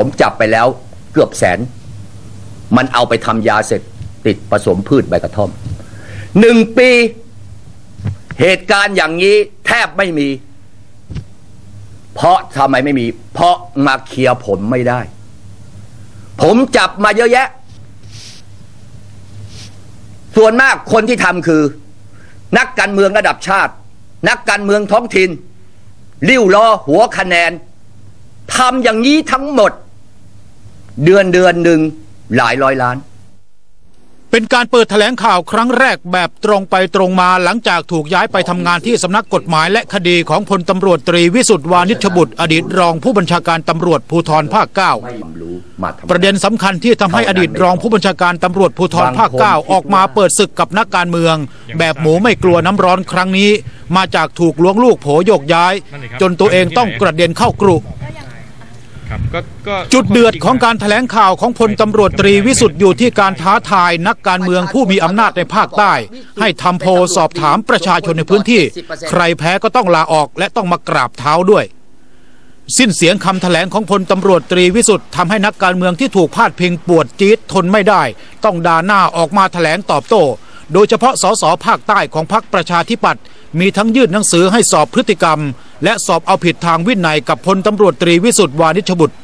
ผมจับไปแล้วเกือบแสน มันเอาไปทำยาเสร็จติดผสมพืชใบกระท่อมหนึ่งปี เหตุการณ์อย่างนี้แทบไม่มี เพราะทำไมไม่มี เพราะมาเคลียร์ผมไม่ได้ ผมจับมาเยอะแยะ ส่วนมากคนที่ทำคือ นักการเมืองระดับชาติ นักการเมืองท้องถิ่นริ้วล้อหัวคะแนนทำอย่างนี้ทั้งหมด เดือนเดือนหนึ่งหลายร้อยล้าน เป็นการเปิดแถลงข่าวครั้งแรกแบบตรงไปตรงมาหลังจากถูกย้ายไปทำงานที่สำนักกฎหมายและคดีของพลตำรวจตรีวิสุทธิ์วานิชบุตร อดีตรองผู้บัญชาการตำรวจภูธรภาคเก้าไม่รู้มาทำประเด็นสำคัญที่ทำให้อดีตรองผู้บัญชาการตำรวจภูธรภาคเก้าออกมาเปิดศึกกับนักการเมือง แบบหมูไม่กลัวน้ำร้อนครั้งนี้ มาจากถูกล้วงลูกโผโยกย้าย จนตัวเองต้องกระเด็นเข้ากรุ ครับก็ก็จุดเดือดของการแถลงข่าวของพลตำรวจตรีวิสุทธ์อยู่ที่การท้าทายนักการเมืองผู้มีอำนาจในภาคใต้ ให้ทำโพลสอบถามประชาชนในพื้นที่ ใครแพ้ก็ต้องลาออกและต้องมากราบเท้าด้วย สิ้นเสียงคำแถลงของพลตำรวจตรีวิสุทธ์ทำให้นักการเมืองที่ถูกพาดพิงปวดจี๊ดทนไม่ได้ ต้องด่าหน้าออกมาแถลงตอบโต้ โดยเฉพาะสสภาคใต้ของพรรคประชาธิปัตย์มีทั้งยื่นหนังสือให้สอบพฤติกรรม และสอบเอาผิดทางวินัยกับพลตำรวจตรีวิสุทธ์วานิชบุตร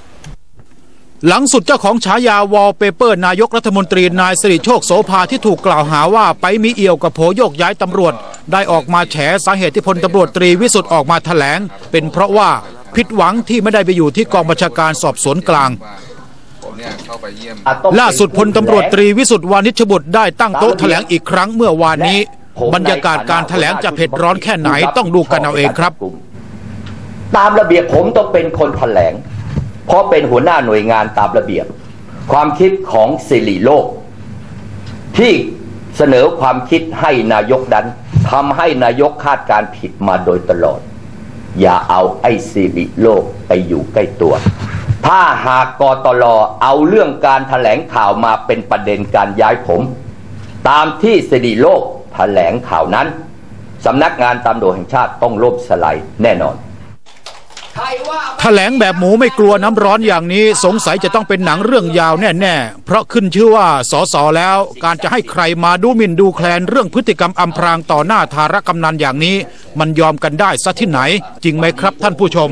หลังสุดเจ้าของฉายาวอลเปเปอร์ นายกรัฐมนตรีนายสิริโชคโสภาที่ถูกกล่าวหาว่าไปมีเอี่ยวกับโผโยกย้ายตำรวจ ได้ออกมาแฉสาเหตุที่พลตำรวจตรีวิสุทธ์ออกมาแถลง เป็นเพราะว่าผิดหวังที่ไม่ได้ไปอยู่ที่กองบัญชาการสอบสวนกลางล่าสุดพลตำรวจตรีวิสุทธ์วานิชบุตรได้ตั้งโต๊ะแถลงอีกครั้งเมื่อวานนี้ บรรยากาศการแถลงจะเผ็ดร้อนแค่ไหนต้องดูกันเอาเองครับ ตามระเบียบผมต้องเป็นคนแถลง เพราะเป็นหัวหน้าหน่วยงานตามระเบียบ ความคิดของสิริโลก ที่เสนอความคิดให้นายกนั้นทำให้นายกคาดการผิดมาโดยตลอด อย่าเอาไอ้สิริโลกไปอยู่ใกล้ตัว ถ้าหากกตลเอาเรื่องการถแถลงข่าวมาเป็นประเด็นการย้ายผม ตามที่สิริโลกแถลงข่าวนั้นสำนักงานตำรวจแห่งชาติต้องล่มสลายแน่นอน แถลงแบบหมูไม่กลัวน้ำร้อนอย่างนี้ สงสัยจะต้องเป็นหนังเรื่องยาวแน่ๆ เพราะขึ้นชื่อว่าสอสอแล้ว การจะให้ใครมาดูหมิ่นดูแคลนเรื่องพฤติกรรมอำพรางต่อหน้าธารกำนันอย่างนี้ มันยอมกันได้ซะที่ไหน จริงไหมครับท่านผู้ชม